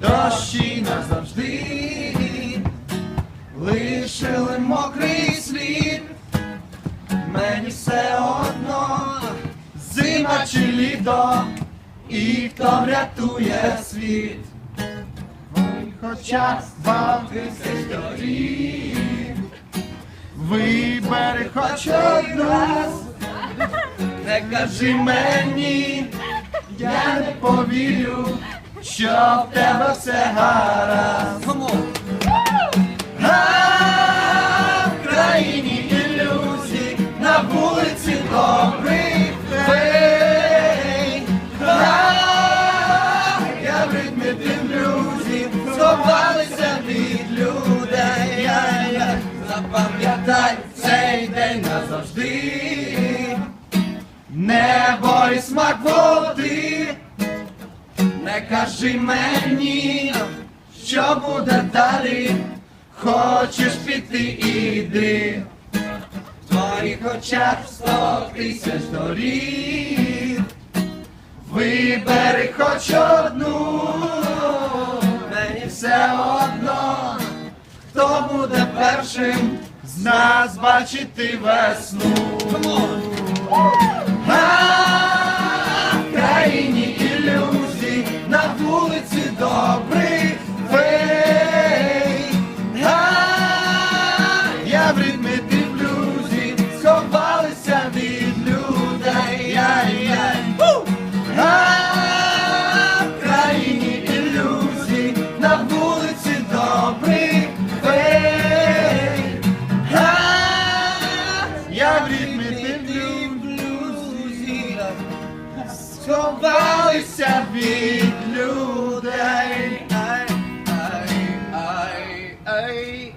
дощі назавжди, лишили мокрий слід, мені все одно, зима чи літо, і хто врятує світ. Хоча вам тисяч доріг, вибери хоч одну, не кажи мені, я повірю, що в тебе все гаразд. А в країні ілюзій, на вулиці добрих фей. А, Я в ритмі ілюзій, сховалися від людей. Запам'ятай цей день назавжди. Небо і смак води. Кажи мені, що буде далі. Хочеш піти, іди. В твоїх очах сто тисяч доріг. Вибери хоч одну, мені все одно, хто буде першим з нас бачити весну. Вулиці добрих фей. А я в ритмі блюзі сховалися від людей. Яй-яй. А в країні ілюзій на вулиці добрих фей. А я в ритмі сховалися від людей. Ай, ай, ай, ай.